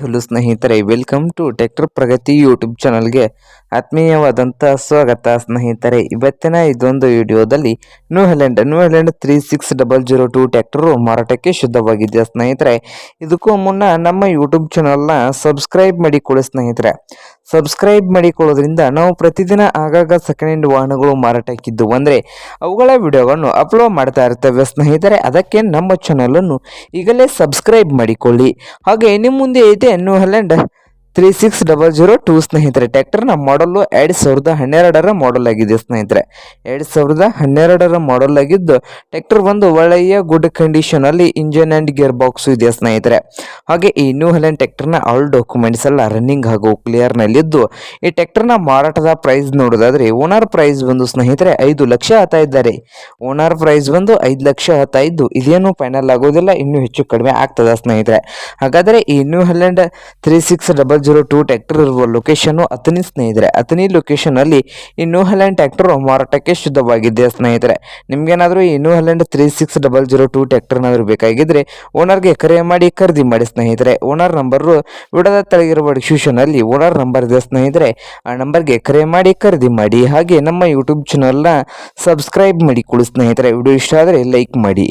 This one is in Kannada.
ಹಲೋ ಸ್ನೇಹಿತರೆ welcome to tractor Pragati YouTube ಚಾನಲ್ಗೆ ಆತ್ಮೀಯವಾದಂಥ ಸ್ವಾಗತ, ಸ್ನೇಹಿತರೆ. ಇವತ್ತಿನ ಇದೊಂದು ವಿಡಿಯೋದಲ್ಲಿ New Holland New Holland three six double zero two tractor ಮಾರಾಟಕ್ಕೆ ಶುದ್ಧವಾಗಿದೆ ಸ್ನೇಹಿತರೆ? ಇದಕ್ಕೂ ಮುನ್ನ ನಮ್ಮ ಯೂಟ್ಯೂಬ್ ಚಾನಲ್ನ ಸಬ್ಸ್ಕ್ರೈಬ್ ಮಾಡಿಕೊಳ್ಳಿ, ಸ್ನೇಹಿತರೆ. ಸಬ್ಸ್ಕ್ರೈಬ್ ಮಾಡಿಕೊಳ್ಳೋದ್ರಿಂದ ನಾವು ಪ್ರತಿದಿನ ಆಗಾಗ ಸೆಕೆಂಡ್ ಹ್ಯಾಂಡ್ ವಾಹನಗಳು ಮಾರಾಟಕ್ಕಿದ್ದು ಅಂದರೆ ಅವುಗಳ ವಿಡಿಯೋಗಳನ್ನು ಅಪ್ಲೋಡ್ ಮಾಡ್ತಾ ಇರ್ತೇವೆ, ಸ್ನೇಹಿತರೆ. ಅದಕ್ಕೆ ನಮ್ಮ ಚಾನಲನ್ನು ಈಗಲೇ ಸಬ್ಸ್ಕ್ರೈಬ್ ಮಾಡಿಕೊಳ್ಳಿ. ಹಾಗೆ ನಿಮ್ಮ ಮುಂದೆ ಇದೆ New Holland three six double zero two ಸ್ನೇಹಿತರೆ ಟ್ಯಾಕ್ಟರ್ನ ಮಾಡಲು ಎರಡು ಸಾವಿರದ ಹನ್ನೆರಡರ ಮಾಡಲ್ ಆಗಿದೆ ಸ್ನೇಹಿತರೆ. ಎರಡು ಸಾವಿರದ ಹನ್ನೆರಡರ ಮಾಡಲ್ ಆಗಿದ್ದು ಟ್ಯಾಕ್ಟರ್ ಒಂದು ಒಳ್ಳೆಯ ಗುಡ್ ಕಂಡೀಷನ್ ಅಲ್ಲಿ ಇಂಜಿನ್ ಅಂಡ್ ಗೇರ್ ಬಾಕ್ಸ್ ಇದೆ ಸ್ನೇಹಿತರೆ. ಹಾಗೆ ಈ ನ್ಯೂ ಹ್ಯಾಲೆಂಡ್ ಟ್ಯಾಕ್ಟರ್ನ ಆಲ್ ಡಾಕ್ಯುಮೆಂಟ್ಸ್ ಎಲ್ಲ ರನ್ನಿಂಗ್ ಹಾಗೂ ಕ್ಲಿಯರ್ ನಲ್ಲಿದ್ದು, ಈ ಟ್ರ್ಯಾಕ್ಟರ್ನ ಮಾರಾಟದ ಪ್ರೈಸ್ ನೋಡೋದಾದ್ರೆ ಓನರ್ ಪ್ರೈಸ್ ಒಂದು ಸ್ನೇಹಿತರೆ ಐದು ಲಕ್ಷ ಹತ್ತಾ ಇದ್ದಾರೆ. ಓನರ್ ಪ್ರೈಸ್ ಬಂದು ಐದು ಲಕ್ಷ ಹತ್ತಾ ಇದ್ದು, ಇದೇನು ಫೈನಲ್ ಆಗೋದಿಲ್ಲ, ಇನ್ನೂ ಹೆಚ್ಚು ಕಡಿಮೆ ಆಗ್ತದ ಸ್ನೇಹಿತರೆ. ಹಾಗಾದರೆ ಈ New Holland three six double zero two tractor ಇರುವ ಲೊಕೇಶನ್ನು ಅಥನಿ ಸ್ನೇಹಿತರೆ. ಅಥನಿ ಲೊಕೇಶನ್ ಅಲ್ಲಿ ಈ ನ್ಯೂ ಹೆಲ್ಯಾಂಡ್ ಟ್ಯಾಕ್ಟರ್ ಮಾರಾಟಕ್ಕೆ ಶುದ್ಧವಾಗಿದೆ ಸ್ನೇಹಿತರೆ. ನಿಮ್ಗೇನಾದರೂ ಈ New Holland three six double zero two ಟ್ಯಾಕ್ಟರ್ನಾದರೂ ಬೇಕಾಗಿದ್ದರೆ ಓನರ್ಗೆ ಕರೆ ಮಾಡಿ ಖರೀದಿ ಮಾಡಿ ಸ್ನೇಹಿತರೆ. ಓನರ್ ನಂಬರು ವಿಡದ ತೆಳಗಿರುವ ಡಿಸ್ಕ್ರಿಪ್ಷನ್ ಅಲ್ಲಿ ಓನರ್ ನಂಬರ್ ಇದೆ ಸ್ನೇಹಿತರೆ. ಆ ನಂಬರ್ಗೆ ಕರೆ ಮಾಡಿ ಖರೀದಿ ಮಾಡಿ ಹಾಗೆ ನಮ್ಮ ಯೂಟ್ಯೂಬ್ ಚಾನಲ್ನ ಸಬ್ಸ್ಕ್ರೈಬ್ ಮಾಡಿಕೊಳ್ಳಿ ಸ್ನೇಹಿತರೆ. ವಿಡಿಯೋ ಇಷ್ಟ ಆದರೆ ಲೈಕ್ ಮಾಡಿ.